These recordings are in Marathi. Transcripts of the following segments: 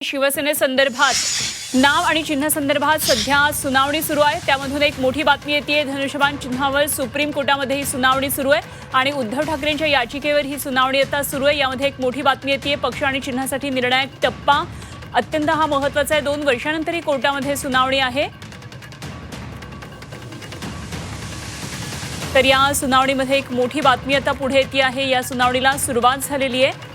शिवसेनेसंदर्भात नाव आणि चिन्हासंदर्भात सध्या सुनावणी सुरू आहे. त्यामधून एक मोठी बातमी येते धनुष्यबाण चिन्हावर सुप्रीम कोर्टामध्ये ही सुनावणी सुरू आहे आणि उद्धव ठाकरेंच्या याचिकेवर ही सुनावणी आता सुरू आहे. यामध्ये एक मोठी बातमी येते पक्ष आणि चिन्हासाठी निर्णायक टप्पा अत्यंत हा महत्त्वाचा आहे. दोन वर्षानंतर ही कोर्टामध्ये सुनावणी आहे. तर या सुनावणीमध्ये एक मोठी बातमी आता पुढे येते आहे या सुनावणीला सुरुवात झालेली आहे.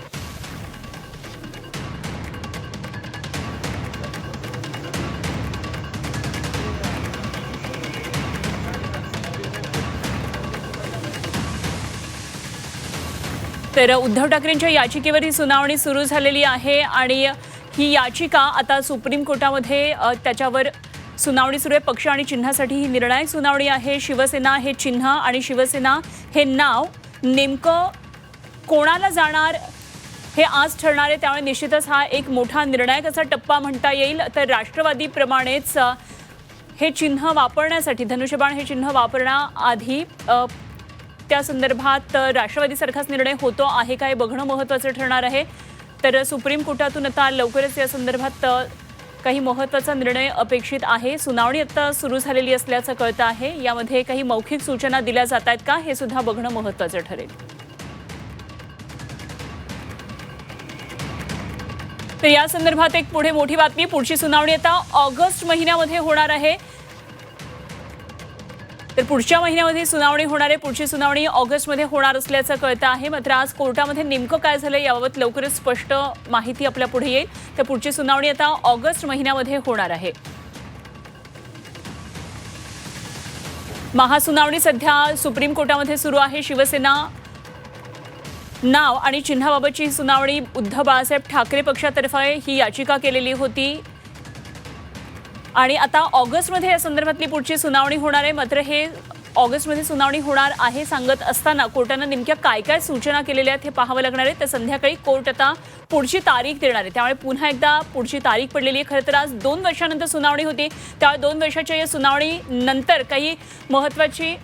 तर उद्धव ठाकरेंच्या याचिकेवर ही सुनावणी सुरू झालेली आहे आणि ही याचिका आता सुप्रीम कोर्टामध्ये त्याच्यावर सुनावणी सुरू आहे. पक्ष आणि चिन्हासाठी ही निर्णायक सुनावणी आहे. शिवसेना हे चिन्ह आणि शिवसेना हे नाव नेमकं कोणाला जाणार हे आज ठरणार आहे. त्यामुळे निश्चितच हा एक मोठा निर्णायक असा टप्पा म्हणता येईल. तर राष्ट्रवादीप्रमाणेच हे चिन्ह वापरण्यासाठी धनुष्यबाण हे चिन्ह वापरण्याआधी त्या संदर्भात राष्ट्रवादीसारखाच निर्णय होतो आहे काय बघणं महत्त्वाचं ठरणार आहे. तर सुप्रीम कोर्टातून आता लवकरच या संदर्भात काही महत्त्वाचा निर्णय अपेक्षित आहे. सुनावणी आता सुरू झालेली असल्याचं कळतं आहे. यामध्ये काही मौखिक सूचना दिल्या जात आहेत का हे सुद्धा बघणं महत्त्वाचं ठरेल. तर या संदर्भात एक पुढे मोठी बातमी. पुढची सुनावणी आता ऑगस्ट महिन्यामध्ये होणार आहे. तर पुढच्या महिन्यामध्ये सुनावणी होणार आहे. पुढची सुनावणी ऑगस्टमध्ये होणार असल्याचं कळतं आहे. मात्र आज कोर्टामध्ये नेमकं काय झालं याबाबत लवकरच स्पष्ट माहिती आपल्या पुढे येईल. तर पुढची सुनावणी आता ऑगस्ट महिन्यामध्ये होणार आहे. महासुनावणी सध्या सुप्रीम कोर्टामध्ये सुरू आहे. शिवसेना नाव आणि चिन्हाबाबतची ही सुनावणी उद्धव बाळासाहेब ठाकरे पक्षातर्फे ही याचिका केलेली होती. आणि आता ऑगस्टमध्ये या संदर्भातली पुढची सुनावणी होणार आहे. मात्र हे ऑगस्टमध्ये सुनावणी होणार आहे सांगत असताना कोर्टानं नेमक्या काय काय सूचना केलेल्या आहेत हे पाहावं लागणार आहे. तर संध्याकाळी कोर्ट आता पुढची तारीख देणार आहे. त्यामुळे पुन्हा एकदा पुढची तारीख पडलेली आहे. खरं तर आज दोन वर्षानंतर सुनावणी होती. त्यामुळे दोन वर्षाच्या या सुनावणी नंतर काही महत्त्वाची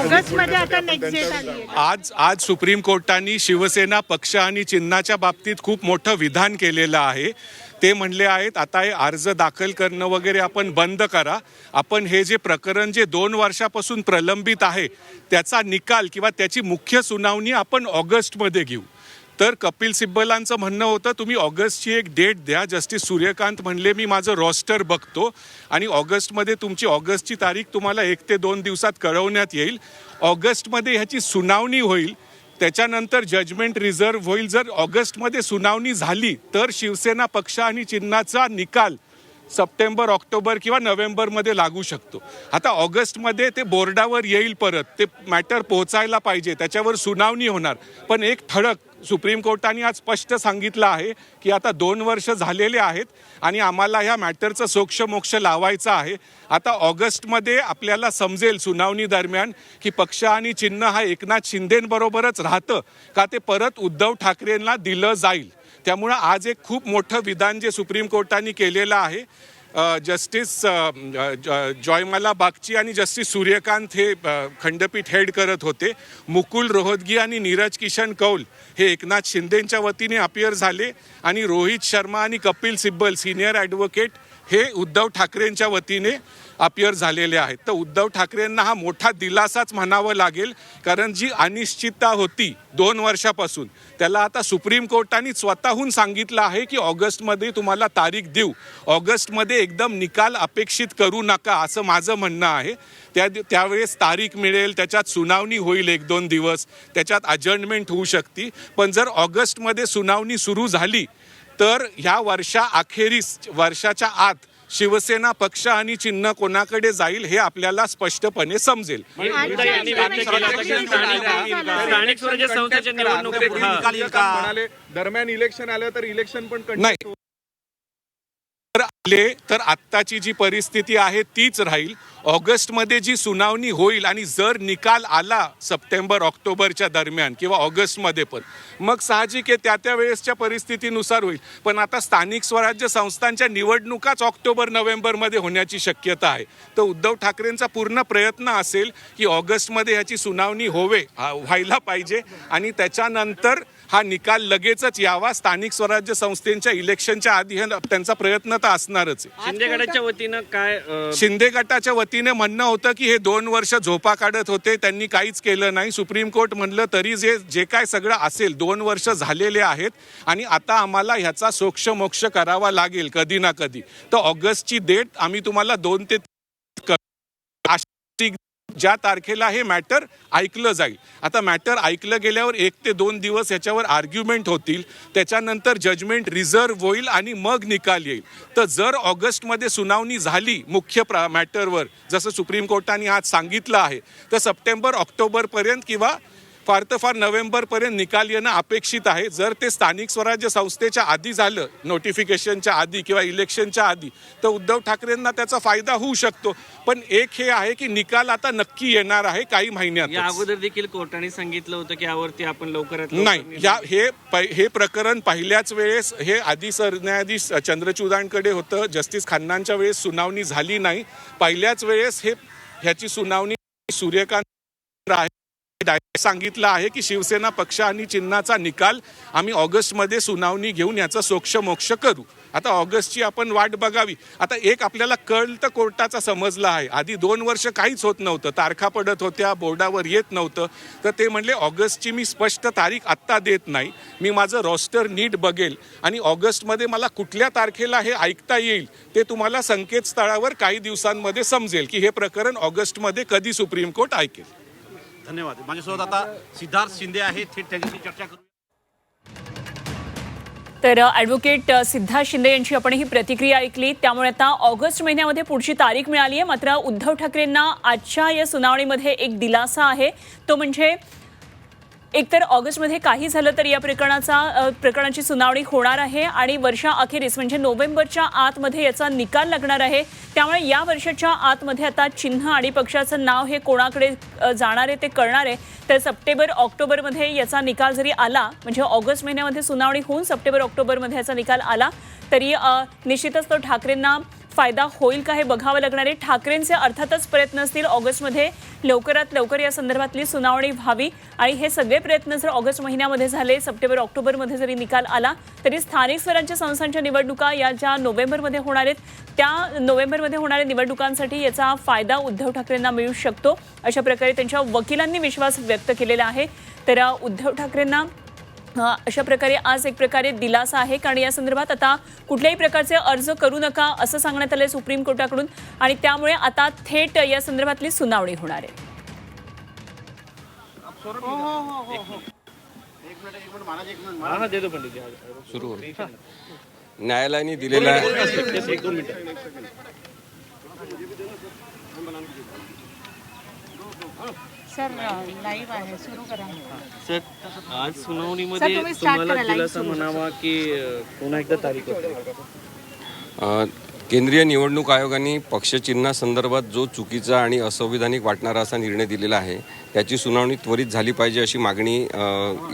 ऑगस्टमध्ये आता नेक्स्ट डेट आली. आहे आज आज सुप्रीम कोर्टाने शिवसेना पक्ष आणि चिन्हाच्या बाबतीत खूप मोठं विधान केलेलं आहे. ते म्हणले आहेत आता हे अर्ज दाखल करणं वगैरे आपण बंद करा. आपण हे जे प्रकरण जे दोन वर्षापासून प्रलंबित आहे त्याचा निकाल किंवा त्याची मुख्य सुनावणी आपण ऑगस्टमध्ये घेऊ. तर कपिल सिब्बलांचं म्हणणं होतं तुम्ही ऑगस्टची एक डेट द्या जस्टिस सूर्यकांत म्हणले मी माझं रॉस्टर बघतो आणि ऑगस्टमध्ये तुमची ऑगस्टची तारीख तुम्हाला एक ते दोन दिवसात कळवण्यात येईल. ऑगस्टमध्ये ह्याची सुनावणी होईल त्याच्यानंतर जजमेंट रिझर्व होईल. जर ऑगस्टमध्ये सुनावणी झाली तर शिवसेना पक्ष आणि चिन्हाचा निकाल सप्टेंबर ऑक्टोबर किंवा नोव्हेंबरमध्ये लागू शकतो. आता ऑगस्टमध्ये ते बोर्डावर येईल परत. ते मॅटर पोहोचायला पाहिजे त्याच्यावर सुनावणी होणार. पण एक ठळक सुप्रीम कोर्टाने आज स्पष्ट सांगितलं आहे की आता दोन वर्ष झालेले आहेत आणि आम्हाला ह्या मॅटरचं सोक्ष मोक्ष लावायचं आहे. आता ऑगस्टमध्ये आपल्याला समजेल सुनावणी दरम्यान की पक्ष आणि चिन्ह हा एकनाथ शिंदेबरोबरच राहतं का ते परत उद्धव ठाकरेंना दिलं जाईल. त्यामुळं आज एक खूप मोठं विधान जे सुप्रीम कोर्टाने केलेलं आहे जस्टिस ज- जॉयमाला बागची आणि जस्टिस सूर्यकांत हे खंडपीठ हेड करत होते. मुकुल रोहतगी आणि नीरज किशन कौल हे एकनाथ शिंदेच्या वतीने अपियर झाले आणि रोहित शर्मा आणि कपिल सिब्बल सिनियर ॲडव्होकेट हे उद्धव ठाकरेंच्या वतीने अपियर झालेले आहेत. तर उद्धव ठाकरेंना हा मोठा दिलासाच म्हणावं लागेल कारण जी अनिश्चितता होती दोन वर्षापासून त्याला आता सुप्रीम कोर्टाने स्वतःहून सांगितलं आहे की ऑगस्टमध्ये तुम्हाला तारीख देऊ. ऑगस्टमध्ये एकदम निकाल अपेक्षित करू नका असं माझं म्हणणं आहे. त्या त्यावेळेस तारीख मिळेल त्याच्यात सुनावणी होईल एक दोन दिवस त्याच्यात अजर्नमेंट होऊ शकते. पण जर ऑगस्टमध्ये सुनावणी सुरू झाली तर ह्या वर्षा अखेरीस वर्षाच्या आत शिवसेना पक्ष आणि चिन्ह कोणाकडे जाईल हे आपल्याला स्पष्टपणे समजेल हा. दरम्यान इलेक्शन आलं तर इलेक्शन पण नाही तर आत्ताची जी परिस्थिती आहे तीच राहील. ऑगस्टमध्ये जी सुनावणी होईल आणि जर निकाल आला सप्टेंबर ऑक्टोबरच्या दरम्यान किंवा ऑगस्टमध्ये पण मग साहजिक आहे त्या त्या वेळेसच्या परिस्थितीनुसार होईल. पण आता स्थानिक स्वराज्य संस्थांच्या निवडणुकाच ऑक्टोबर नोव्हेंबरमध्ये होण्याची शक्यता आहे. तर उद्धव ठाकरेंचा पूर्ण प्रयत्न असेल की ऑगस्टमध्ये ह्याची सुनावणी होवे व्हायला पाहिजे आणि त्याच्यानंतर हा निकाल लगेचच यावा. स्थानिक स्वराज्य संस्थेच्या इलेक्शनच्या आधी त्यांचा प्रयत्न तर असणारच आहे. शिंदे गटाच्या वतीनं काय शिंदे गटाच्या वतीने म्हणणं होतं की हे दोन वर्ष झोपा काढत होते. त्यांनी काहीच केलं नाही. सुप्रीम कोर्ट म्हणलं तरी जे जे काय सगळं असेल दोन वर्ष झालेले आहेत आणि आता आम्हाला ह्याचा सोक्ष मोक्ष करावा लागेल कधी ना कधी. तर ऑगस्टची डेट आम्ही तुम्हाला दोन ते ज्या तारखेला हे मॅटर ऐकलं जाईल. आता मॅटर ऐकलं गेल्यावर एक ते दोन दिवस याच्यावर आर्ग्युमेंट होतील. त्याच्यानंतर जजमेंट रिझर्व होईल आणि मग निकाल येईल. तर जर ऑगस्टमध्ये सुनावणी झाली मुख्य प्रा मॅटरवर जसं सुप्रीम कोर्टाने आज सांगितलं आहे तर सप्टेंबर ऑक्टोबरपर्यंत किंवा फार तर फार नोव्हेंबरपर्यंत निकाल येणं अपेक्षित आहे. जर ते स्थानिक स्वराज्य संस्थेच्या आधी झालं नोटिफिकेशनच्या आधी किंवा इलेक्शनच्या आधी तर उद्धव ठाकरेंना त्याचा फायदा होऊ शकतो. पण एक हे आहे की निकाल आता नक्की येणार आहे काही महिन्यात अगोदर देखील कोर्टाने सांगितलं होतं की यावरती आपण लवकरात लवकर नाही या हे हे प्रकरण पहिल्याच वेळेस हे आधी सरन्यायाधीश चंद्रचूडांकडे होतं. जस्टिस खन्नांच्या वेळेस सुनावणी झाली नाही. पहिल्याच वेळेस हे ह्याची सुनावणी सूर्यकांत सांगितलं आहे की शिवसेना पक्ष आणि चिन्हाचा निकाल आम्ही ऑगस्टमध्ये सुनावणी घेऊन याचा सोक्षमोक्ष करू. आता ऑगस्टची आपण वाट बघावी. आता एक आपल्याला कळ तर कोर्टाचा समजला आहे. आधी दोन वर्ष काहीच होत नव्हतं. तारखा पडत होत्या बोर्डावर येत नव्हतं. तर ते म्हणले ऑगस्टची मी स्पष्ट तारीख आत्ता देत नाही. मी माझं रॉस्टर नीट बघेल आणि ऑगस्टमध्ये मला कुठल्या तारखेला हे ऐकता येईल ते तुम्हाला संकेतस्थळावर काही दिवसांमध्ये समजेल की हे प्रकरण ऑगस्टमध्ये कधी सुप्रीम कोर्ट ऐकेल. धन्यवाद. माझ्यासोबत आता सिद्धार्थ शिंदे आहेत. थेट त्यांच्याशी चर्चा करू. तर ॲडव्होकेट सिद्धार्थ शिंदे यांची आपण ही प्रतिक्रिया ऐकली. त्यामुळे आता ऑगस्ट महिन्यामध्ये पुढची तारीख मिळाली आहे. मात्र उद्धव ठाकरेंना आजच्या या सुनावणीमध्ये एक दिलासा आहे. तो म्हणजे एकतर ऑगस्टमध्ये काही झालं तर या प्रकरणाचा प्रकरणाची सुनावणी होणार आहे आणि वर्षा अखेरीस म्हणजे नोव्हेंबरच्या आतमध्ये याचा निकाल लागणार आहे. त्यामुळे या वर्षाच्या आतमध्ये आता चिन्ह आणि पक्षाचं नाव हे कोणाकडे जाणार आहे ते कळणार आहे. तर सप्टेंबर ऑक्टोबरमध्ये याचा निकाल जरी आला म्हणजे ऑगस्ट महिन्यामध्ये सुनावणी होऊन सप्टेंबर ऑक्टोबरमध्ये याचा निकाल आला तरी निश्चितच तो ठाकरेंना फायदा होईल का हे बघावं लागणार आहे. ठाकरेंचे अर्थातच प्रयत्न असतील ऑगस्टमध्ये. लवकरात लवकर या संदर्भातली सुनावणी व्हावी. आणि हे सगळे प्रयत्न जर ऑगस्ट महिन्यामध्ये झाले सप्टेंबर ऑक्टोबरमध्ये जरी निकाल आला तरी स्थानिक स्वराज्य संस्थांच्या निवडणुका या ज्या नोव्हेंबरमध्ये होणार आहेत त्या नोव्हेंबरमध्ये होणाऱ्या निवडणुकांसाठी याचा फायदा उद्धव ठाकरेंना मिळू शकतो. अशा प्रकारे त्यांच्या वकिलांनी विश्वास व्यक्त केलेला आहे. तर उद्धव ठाकरेंना अशा प्रकारे आज एक प्रकारे दिलासा आहे. कारण या संदर्भात आता कुठल्याही प्रकारचे अर्ज करू नका असं सांगण्यात आलं सुप्रीम कोर्टाकडून. आणि त्यामुळे आता थेट या संदर्भातली सुनावणी होणार आहे. हा हा देतो पंडित जी. सुरू होईल. न्यायालयाने दिलेल्या एक दोन मिनिटं. सर लाईव्ह आहे. सुरू करा. सर आज सर, सुनावणीमध्ये तुम्ही start तुम्हाला करा, live दिलासा सुरू. म्हणावा की अ, पुन्हा एकदा तारीख होते? अ, केंद्रीय निवडणूक आयोगाने पक्षचिन्हासंदर्भात जो चुकीचा आणि असंविधानिक वाटणारा असा निर्णय दिलेला आहे त्याची सुनावणी त्वरित झाली पाहिजे अशी मागणी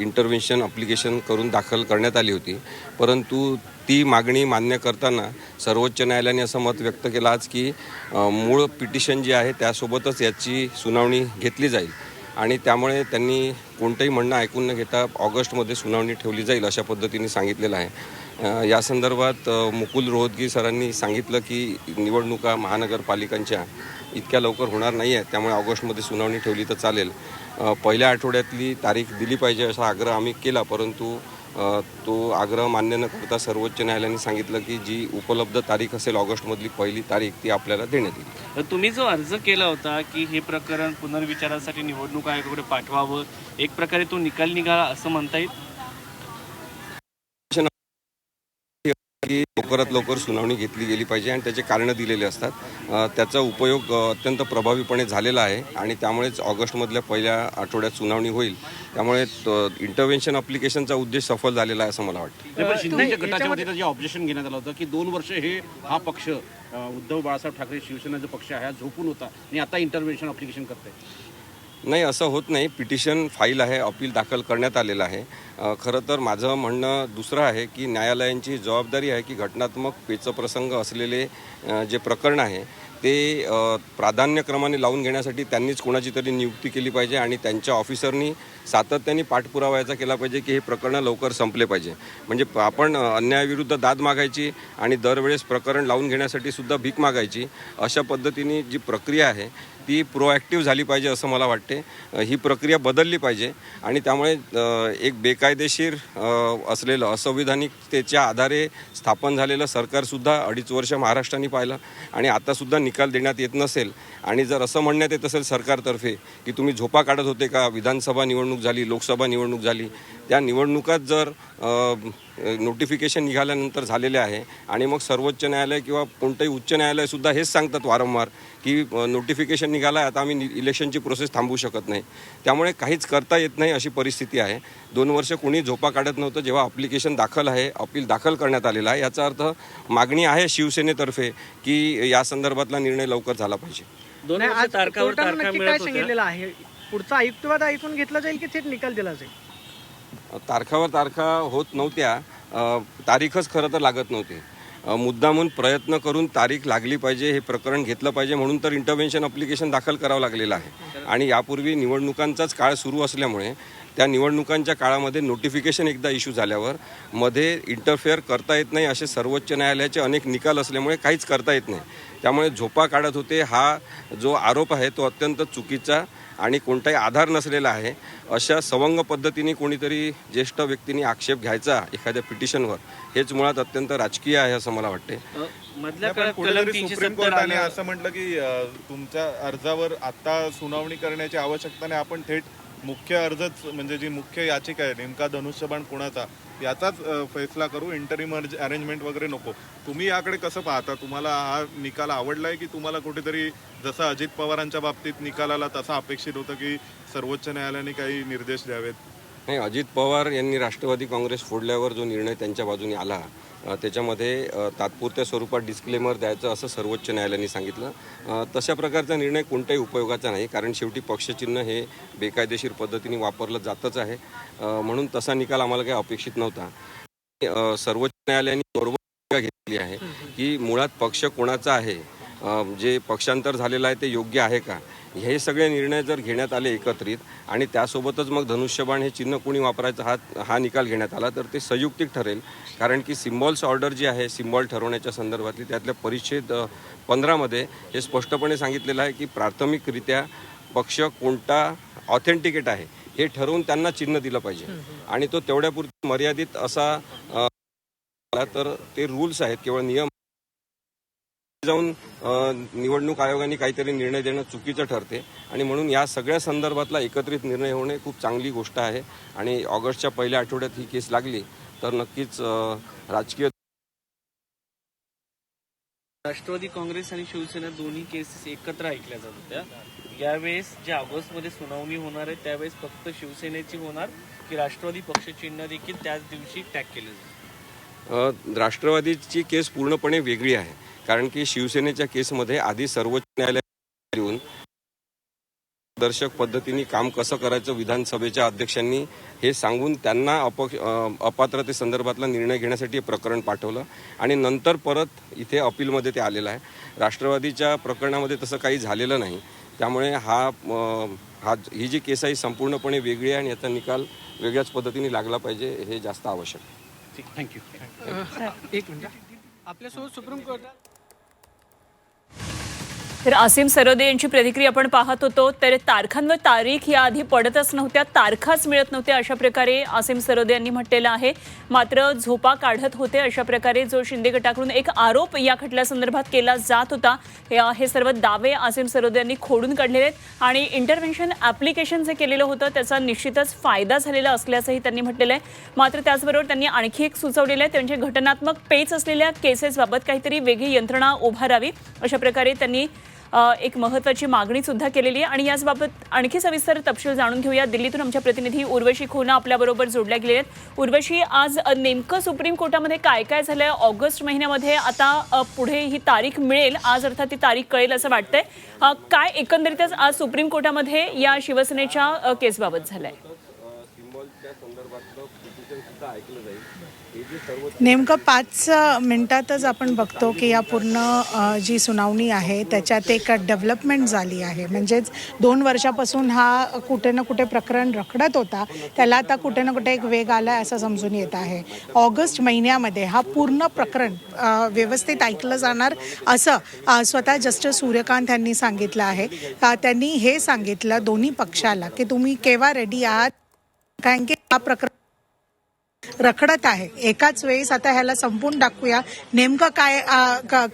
इंटरव्हेन्शन अप्लिकेशन करून दाखल करण्यात आली होती. परंतु ती मागणी मान्य करताना सर्वोच्च न्यायालयाने असं मत व्यक्त केलं आज की मूळ पिटिशन जी आहे त्यासोबतच याची सुनावणी घेतली जाईल. आणि त्यामुळे त्यांनी कोणतंही म्हणणं ऐकून न घेता ऑगस्टमध्ये सुनावणी ठेवली जाईल अशा पद्धतीने सांगितलेलं आहे. या संदर्भात मुकुल रोहतगी सरांनी सांगितलं की निवडणुका महानगरपालिकांच्या इतक्या लवकर होणार नाही आहे त्यामुळे ऑगस्टमध्ये सुनावणी ठेवली तर चालेल. पहिल्या आठवड्यातली तारीख दिली पाहिजे असा आग्रह आम्ही केला परंतु तो आग्रह मान्य न करता सर्वोच्च न्यायालयाने सांगितलं की जी उपलब्ध तारीख असेल ऑगस्टमधली पहिली तारीख ती आपल्याला देण्यात येईल. तर तुम्ही जो अर्ज केला होता की हे प्रकरण पुनर्विचारासाठी निवडणूक आयोगाकडे पाठवावं एक प्रकारे तो निकाल निघाला असं म्हणता येईल? की लवकरात लवकर सुनावणी घेतली गेली पाहिजे आणि त्याचे कारणं दिलेले असतात. त्याचा उपयोग अत्यंत प्रभावीपणे झालेला आहे आणि त्यामुळेच ऑगस्टमधल्या पहिल्या आठवड्यात सुनावणी होईल. त्यामुळे इंटरव्हेन्शन अप्लिकेशनचा उद्देश सफल झालेला आहे असं मला वाटतं. शिंदेच्या गटाच्या जे ऑब्जेक्शन घेण्यात आलं होतं की दोन वर्ष हे हा पक्ष उद्धव बाळासाहेब ठाकरे शिवसेना जो पक्ष आहे हा झोपून होता आणि आता इंटरव्हेन्शन अप्लिकेशन करते नाही असं होत नाही. पिटिशन फाईल आहे अपील दाखल करण्यात आलेलं आहे. खरं तर माझं म्हणणं दुसरं आहे की न्यायालयांची जबाबदारी आहे की घटनात्मक पेचप्रसंग असलेले जे प्रकरण आहे ते प्राधान्यक्रमाने लावून घेण्यासाठी त्यांनीच कोणाची तरी नियुक्ती केली पाहिजे आणि त्यांच्या ऑफिसरनी सातत्याने पाठपुरावायचा केला पाहिजे की हे प्रकरणं लवकर संपले पाहिजे. म्हणजे आपण अन्यायाविरुद्ध दाद मागायची आणि दरवेळेस प्रकरण लावून घेण्यासाठी सुद्धा भीक मागायची अशा पद्धतीने जी प्रक्रिया आहे ती प्रोॲक्टिव्ह झाली पाहिजे असं मला वाटते. ही प्रक्रिया बदलली पाहिजे. आणि त्यामुळे एक बेकायदेशीर असलेलं असंविधानिकतेच्या आधारे स्थापन झालेलं सरकारसुद्धा अडीच वर्ष महाराष्ट्राने पाहिलं. आणि आतासुद्धा निकाल देण्यात येत नसेल. आणि जर असं म्हणण्यात येत असेल सरकारतर्फे की तुम्ही झोपा काढत होते का? विधानसभा निवडणूक झाली लोकसभा निवडणूक झाली. त्या निवडणुकात जर नोटिफिकेशन निघाल्यानंतर झालेले आहे आणि मग सर्वोच्च न्यायालय किंवा कोणतंही उच्च न्यायालय सुद्धा हेच सांगतात वारंवार की नोटिफिकेशन निघालं आहे आता आम्ही नि- इलेक्शनची प्रोसेस थांबवू शकत नाही. त्यामुळे काहीच करता येत नाही अशी परिस्थिती आहे. दोन वर्ष कोणी झोपा काढत नव्हतं जेव्हा अप्लिकेशन दाखल आहे अपील दाखल करण्यात आलेलं आहे. याचा अर्थ मागणी आहे शिवसेनेतर्फे की या संदर्भातला निर्णय लवकर झाला पाहिजे. दोन नाही, वर्ष आज तारखावर तारखा मिळत सांगितलेलं आहे? पुढचा आयुक्तवाद ऐकून घेतला जाईल की थेट निकाल दिला जाईल? तारखावर तारखा होत नव्हत्या. तारीखच खरं तर लागत नव्हती. अ, मुद्दामून प्रयत्न करून तारीख लागली पाहिजे हे प्रकरण घेतलं पाहिजे म्हणून तर इंटरव्हेन्शन अप्लिकेशन दाखल करावं लागलेलं आहे. आणि यापूर्वी निवडणुकांचाच काळ सुरू असल्यामुळे त्या निवडणुकांच्या काळामध्ये नोटिफिकेशन एकदा इश्यू झाल्यावर मध्ये इंटरफेअर करता येत नाही असे सर्वोच्च न्यायालयाचे अनेक निकाल असल्यामुळे काहीच करता येत नाही. त्यामुळे झोपा काढत होते. हा जो आरोप आहे तो अत्यंत चुकीचा आणि कोणताही आधार नसलेला आहे अशा सवंग पद्धतीने कोणीतरी ज्येष्ठ व्यक्तींनी आक्षेप घ्यायचा एखाद्या पिटिशनवर हेच मुळात अत्यंत राजकीय आहे असं मला वाटते सुप्रीम कोर्टाने आलं. असं म्हटलं की तुमच्या अर्जावर आता सुनावणी करण्याची आवश्यकता नाही आपण थेट मुख्य अर्जच म्हणजे जी मुख्य याचिका आहे नेमका धनुष्यबाण कोणाचा याचाच फैसला करू इंटरिम अरेंजमेंट वगैरे नको. तुम्ही याकडे कसं पाहता? तुम्हाला हा निकाल आवडला आहे की तुम्हाला कुठेतरी जसं अजित पवारांच्या बाबतीत निकालाला तसा अपेक्षित होतं की सर्वोच्च न्यायालयाने काही निर्देश द्यावेत? नाही अजित पवार यांनी राष्ट्रवादी काँग्रेस फोडल्यावर जो निर्णय त्यांच्या बाजूने आला त्याच्यामध्ये तात्पुरत्या स्वरूपात डिस्क्लेमर द्यायचं असं सर्वोच्च न्यायालयाने सांगितलं. तशा प्रकारचा निर्णय कोणत्याही उपयोगाचा नाही कारण शेवटी पक्षचिन्ह हे बेकायदेशीर पद्धतीने वापरलं जातच आहे. म्हणून तसा निकाल आम्हाला काही अपेक्षित नव्हता. सर्वोच्च न्यायालयाने बरोबर भूमिका घेतली आहे की मुळात पक्ष कोणाचा आहे? जे पक्षांतर झालेलं आहे ते योग्य आहे का? हे सगळे निर्णय जर घेण्यात आले एकत्रित आणि त्यासोबतच मग धनुष्यबाण हे चिन्ह कोणी वापरायचं हा हा निकाल घेण्यात आला तर ते संयुक्तिक ठरेल. कारण की सिम्बॉल्स ऑर्डर जी आहे सिम्बॉल ठरवण्याच्या संदर्भातली त्यातल्या परिच्छेद पंधरामध्ये हे स्पष्टपणे सांगितलेलं आहे की प्राथमिकरित्या पक्ष कोणता ऑथेंटिकेट आहे हे ठरवून त्यांना चिन्ह दिलं पाहिजे. आणि तो तेवढ्यापुरती मर्यादित असा तर ते रूल्स आहेत केवळ नियम जाऊन निवडणूक आयोगाने काहीतरी निर्णय देणं चुकीचं ठरते. आणि म्हणून या सगळ्या संदर्भातला एकत्रित निर्णय होणे खूप चांगली गोष्ट आहे. आणि ऑगस्टच्या पहिल्या आठवड्यात ही केस लागली तर नक्कीच राजकीय राष्ट्रवादी काँग्रेस आणि शिवसेना दोन्ही केसेस एकत्र ऐकल्या जात होत्या. यावेळेस जे ऑगस्टमध्ये सुनावणी होणार आहे त्यावेळेस फक्त शिवसेनेची होणार की राष्ट्रवादी पक्ष चिन्ह देखील त्याच दिवशी टॅग केलं जाईल. राष्ट्रवादीची केस पूर्णपणे वेगळी आहे. कारण की शिवसेनेच्या केसमध्ये आधी सर्वोच्च न्यायालय येऊन दर्शक पद्धतीने काम कसं करायचं विधानसभेच्या अध्यक्षांनी हे सांगून त्यांना अपक्ष अपात्रतेसंदर्भातला निर्णय घेण्यासाठी प्रकरण पाठवलं. आणि नंतर परत इथे अपीलमध्ये ते आलेलं आहे. राष्ट्रवादीच्या प्रकरणामध्ये तसं काही झालेलं नाही. त्यामुळे हा हा ही जी केस आहे संपूर्णपणे वेगळी आहे आणि याचा निकाल वेगळ्याच पद्धतीने लागला पाहिजे हे जास्त आवश्यक आहे. ठीक थँक्यू एक मिनिट. आपल्यासोबत सुप्रीम कोर्टात तर आसिम सरोदे यांची प्रतिक्रिया आपण पाहत होतो. तर तारखांवर तारीख याआधी पडतच नव्हत्या तारखाच मिळत नव्हत्या अशा प्रकारे आसिम सरोदे यांनी म्हटलेलं आहे. मात्र झोपा काढत होते अशा प्रकारे जो शिंदे गटाकडून एक आरोप या खटल्यासंदर्भात केला जात होता. हे हे सर्व दावे आसिम सरोदे यांनी खोडून काढलेले आहेत आणि इंटरव्हेन्शन ॲप्लिकेशन जे केलेलं होतं त्याचा निश्चितच फायदा झालेला असल्याचंही त्यांनी म्हटलेलं आहे. मात्र त्याचबरोबर त्यांनी आणखी एक सुचवलेलं आहे त्यांचे घटनात्मक पेच असलेल्या केसेसबाबत काहीतरी वेगळी यंत्रणा उभारावी अशा प्रकारे त्यांनी एक महत्त्वाची मागणी सुद्धा केलेली आहे. आणि याचबाबत आणखी सविस्तर तपशील जाणून घेऊया. दिल्लीतून आमच्या प्रतिनिधी उर्वशी खोना आपल्याबरोबर जोडल्या गेलेल्या आहेत. उर्वशी आज नेमकं सुप्रीम कोर्टामध्ये काय काय झालंय? ऑगस्ट महिन्यामध्ये आता पुढे ही तारीख मिळेल. आज अर्थात ती तारीख कळेल असं वाटतंय. काय एकंदरीतच आज सुप्रीम कोर्टामध्ये या शिवसेनेच्या केसबाबत झालंय? नेमकं पाच मिनिटातच आपण बघतो की या पूर्ण जी सुनावणी आहे त्याच्यात एक डेव्हलपमेंट झाली आहे. म्हणजेच दोन वर्षापासून हा कुठे ना कुठे प्रकरण रखडत होता. त्याला आता कुठे ना कुठे एक वेग आला आहे असं समजून येत आहे. ऑगस्ट महिन्यामध्ये हा पूर्ण प्रकरण व्यवस्थित ऐकलं जाणार असं स्वतः जस्टिस सूर्यकांत यांनी सांगितलं आहे. त्यांनी हे सांगितलं दोन्ही पक्षाला की तुम्ही केव्हा रेडी आहात? कारण की हा प्रकरण रखडत आहे. एकाच वेळेस आता ह्याला संपून टाकूया. नेमकं काय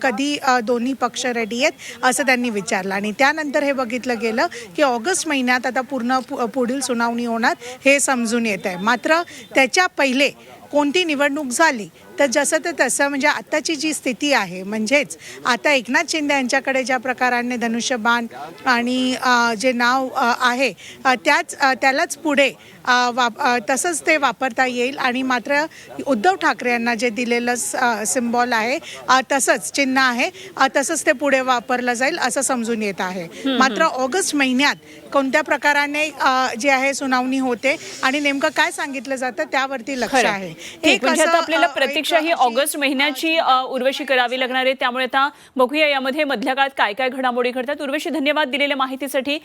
कधी दोन्ही पक्ष रेडी आहेत असं त्यांनी विचारलं. आणि त्यानंतर हे बघितलं गेलं की ऑगस्ट महिन्यात आता पूर्ण पुढील सुनावणी होणार हे समजून येत आहे मात्र त्याच्या पहिले कोणती निवडणूक झाली तर जसं तर तसं म्हणजे आत्ताची जी स्थिती आहे म्हणजेच आता एकनाथ शिंदे यांच्याकडे ज्या प्रकाराने धनुष्यबाण आणि जे नाव आहे त्याच त्यालाच पुढे वाप तसंच ते वापरता येईल आणि मात्र उद्धव ठाकरे यांना जे दिलेलं सिम्बॉल आहे तसंच चिन्ह आहे तसंच ते पुढे वापरलं जाईल असं समजून येत आहे. मात्र ऑगस्ट महिन्यात कोणत्या प्रकाराने जे आहे सुनावणी होते आणि नेमकं काय सांगितलं जातं त्यावरती लक्ष आहे. ठीक म्हणजे आता आपल्याला प्रतीक्षा ही ऑगस्ट महिन्याची उर्वशी करावी लागणार आहे. त्यामुळे आता बघूया यामध्ये मधल्या काळात काय काय घडामोडी घडतात. उर्वशी धन्यवाद दिलेल्या माहितीसाठी.